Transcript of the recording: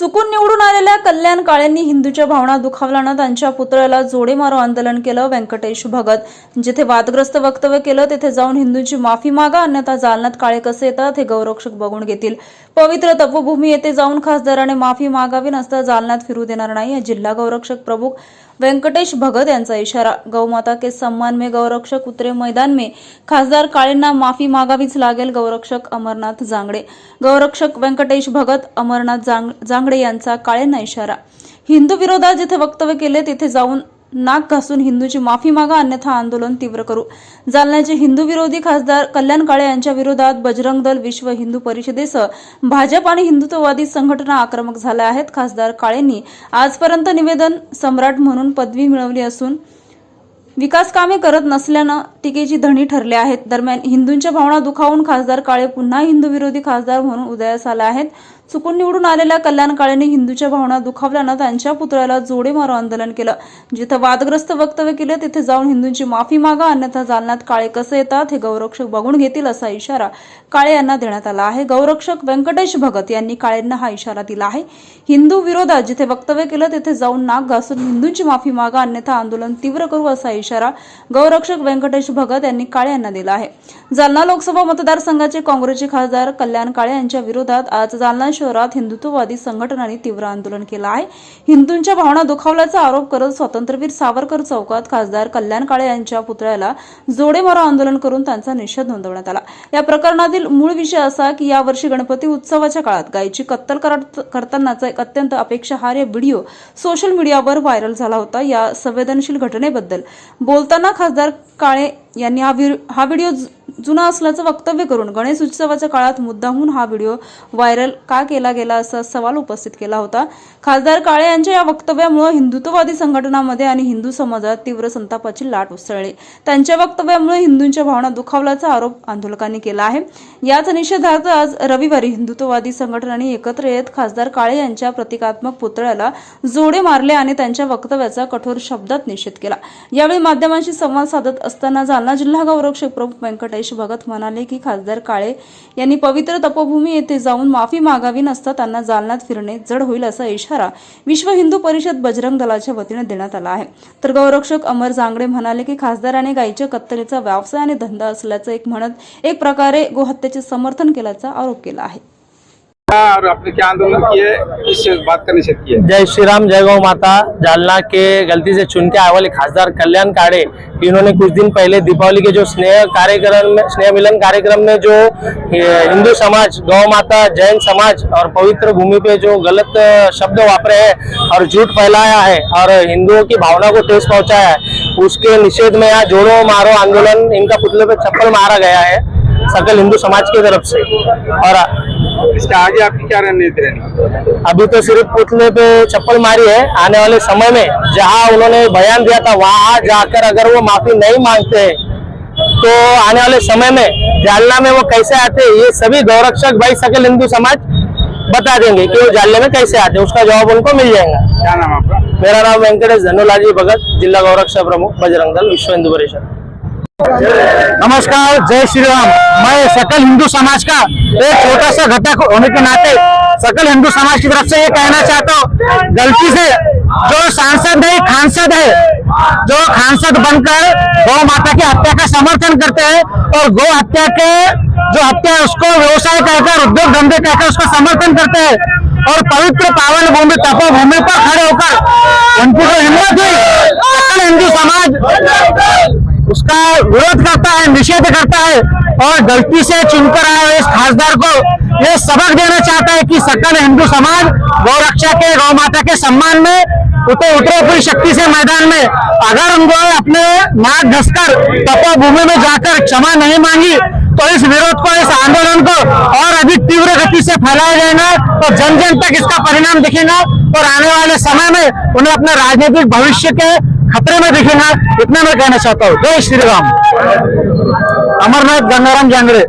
चुकून निवडून आलेल्या कल्याण काळेंनी हिंदूच्या भावना दुखावल्यानं त्यांच्या पुतळ्याला जोडे मारो आंदोलन केलं व्यंकटेश भगत. जिथे वादग्रस्त वक्तव्य केलं तिथे जाऊन हिंदूंची माफी मागा अन्यथा जालन्यात काळे कसे येतात हे गौरक्षक बघून घेतील. पवित्र तपभूमी येथे जाऊन खासदाराने माफी मागावी नसता जालन्यात फिरू देणार नाही या जिल्हा गौरक्षक प्रमुख व्यंकटेश भगत यांचा इशारा. गौमाता के सम्मान में गौरक्षक उतरे मैदान में. खासदार काळेंना माफी मागावीच लागेल गौरक्षक अमरनाथ जांगडे. गौरक्षक व्यंकटेश भगत अमरनाथ जांग जांगडे यांचा काळेंना इशारा. हिंदू विरोधात जिथे वक्तव्य केले तिथे जाऊन नाक घासून हिंदूची माफी मागा अन्यथा आंदोलन तीव्र करू. जालन्याचे हिंदू विरोधी खासदार कल्याण काळे यांच्या विरोधात बजरंग दल विश्व हिंदू परिषदेसह भाजप आणि हिंदुत्ववादी संघटना आक्रमक झाल्या आहेत. खासदार काळेंनी आजपर्यंत निवेदन सम्राट म्हणून पदवी मिळवली असून विकास कामे करत नसल्यानं टीकेची धणी ठरले आहेत. दरम्यान हिंदूंच्या भावना दुखावून खासदार काळे पुन्हा हिंदू विरोधी खासदार म्हणून उदयास आले आहेत. चुकून निवडून आलेल्या कल्याण काळेने हिंदूच्या भावना दुखावल्यानं त्यांच्या पुतळ्याला जोडे मारो आंदोलन केलं. जिथं वादग्रस्त वक्तव्य केलं तिथे जाऊन हिंदूंची माफी मागा अन्यथा जालन्यात काळे कसे येतात हे गौरक्षक बघून घेतील असा इशारा काळे यांना देण्यात आला आहे. गौरक्षक व्यंकटेश भगत यांनी काळेंना हा इशारा दिला आहे. हिंदू विरोधात जिथे वक्तव्य केलं तिथे जाऊन नाक घासून हिंदूंची माफी मागा अन्यथा आंदोलन तीव्र करू असा इशारा गौरक्षक व्यंकटेश भगत यांनी काळे यांना दिला आहे. जालना लोकसभा मतदारसंघाचे काँग्रेसचे खासदार कल्याण काळे यांच्या विरोधात आज जालना शहरात हिंदुत्ववादी संघटनांनी तीव्र आंदोलन केलं आहे. हिंदूंच्या भावना दुखावल्याचा आरोप करत स्वातंत्र्यवीर सावरकर चौकात खासदार कल्याण काळे यांच्या पुतळ्याला जोडे मारो आंदोलन करून त्यांचा निषेध नोंदवण्यात आला. या प्रकरणातील मूळ विषय असा की यावर्षी गणपती उत्सवाच्या काळात गायीची कत्तल करतानाचा एक अत्यंत अपेक्षाहार्य व्हिडिओ सोशल मीडियावर व्हायरल झाला होता. या संवेदनशील घटनेबद्दल बोलताना खासदार काळे यांनी हा व्हिडिओ हा व्हिडिओ जु- जुना असल्याचं वक्तव्य करून गणेश उत्सवाच्या काळात मुद्दाहून हा व्हिडिओ व्हायरल का केला गेला असा सवाल उपस्थित केला होता. खासदार काळे यांच्या या वक्तव्यामुळे हिंदुत्ववादी संघटनांमध्ये आणि हिंदू समाजात तीव्र संतापाची लाट उसळली. त्यांच्या वक्तव्यामुळे हिंदूंच्या भावना दुखावल्याचा आरोप आंदोलकांनी केला आहे. याच निषेधार्थ आज रविवारी हिंदुत्ववादी संघटनांनी एकत्र येत खासदार काळे यांच्या प्रतिकात्मक पुतळ्याला जोडे मारले आणि त्यांच्या वक्तव्याचा कठोर शब्दात निषेध केला. यावेळी माध्यमांशी संवाद साधत असताना जालना जिल्हा गौरक्षक प्रमुख व्यंकटेश भगत म्हणाले की खासदार काळे यांनी पवित्र तपोभूमी येथे जाऊन माफी मागावी नसता त्यांना जालन्यात फिरणे जड होईल असा इशारा विश्व हिंदू परिषद बजरंग दलाच्या वतीने देण्यात आला आहे. तर गौरक्षक अमर जांगडे म्हणाले की खासदाराने गायीच्या कत्तलीचा व्यवसाय आणि धंदा असल्याचं एक म्हणत एक प्रकारे गोहत्येचे समर्थन केल्याचा आरोप केला आहे. और आपने क्या आंदोलन किए किस बात का निषेध किया जय श्री राम, जय गौ माता। जालना के गलती से चुन के आए वाले खासदार कल्याण काड़े, इन्होंने कुछ दिन पहले दीपावली के जो स्नेह कार्यक्रम में, स्नेह मिलन कार्यक्रम में जो हिंदू समाज, गौ माता, जैन समाज और पवित्र भूमि पे जो गलत शब्द वापरे है और झूठ फैलाया है और हिंदुओं की भावना को ठेस पहुँचाया है, उसके निषेध में यहाँ जोड़ो मारो आंदोलन, इनका पुतले पे चप्पल मारा गया है, सकल हिंदू समाज की तरफ़ से। और इसके आगे आपकी क्या रणनीति रहेगी अभी तो सिर्फ पुतले पे चप्पल मारी है। आने वाले समय में जहां उन्होंने बयान दिया था वहां जाकर अगर वो माफी नहीं मांगते तो आने वाले समय में जालना में वो कैसे आते हैं ये सभी गौरक्षक भाई सकल हिंदू समाज बता देंगे कि वो जालने में कैसे आते। हैं उसका जवाब उनको मिल जाएगा। क्या नाम आपका? मेरा नाम वेंकटेश धनुलाजी भगत जिला गौरक्षक प्रमुख बजरंग दल विश्व हिंदू परिषद। नमस्कार, जय श्री राम मैं सकल हिंदू समाज का एक छोटा सा घटक होने के नाते सकल हिंदू समाज की तरफ़ से ये कहना चाहता हूँ, गलती से जो सांसद है, खांसद है, जो खांसद बनकर गौ माता की हत्या का समर्थन करते हैं और गौ हत्या के जो हत्या है, उसको व्यवसाय कहकर, उद्योग धंधे कहकर उसका समर्थन करते हैं और पवित्र पावन भूमि, तपोभूमि पर खड़े होकर उनकी जो हिम्मत हुई सकल हिंदू समाज उसका विरोध करता है, निषेध करता है और गलती से चुनकर आए इस खासदार को ये सबक देना चाहता है कि सकल हिंदू समाज गौ रक्षा के, गौ माता के सम्मान में उतरे उतरे पूरी शक्ति से मैदान में। अगर उनको अपने नाक घसकर तपोभूमि में जाकर क्षमा नहीं मांगी तो इस विरोध को, इस आंदोलन को और अधिक तीव्र गति से फैलाया जाएगा तो जन जन तक इसका परिणाम दिखेगा और आने वाले समय में उन्हें अपने राजनीतिक भविष्य के खतरे में दिखेगा इतना मैं कहना चाहता हूँ। जय श्री राम। अमरनाथ गंगाराम जांगड़े।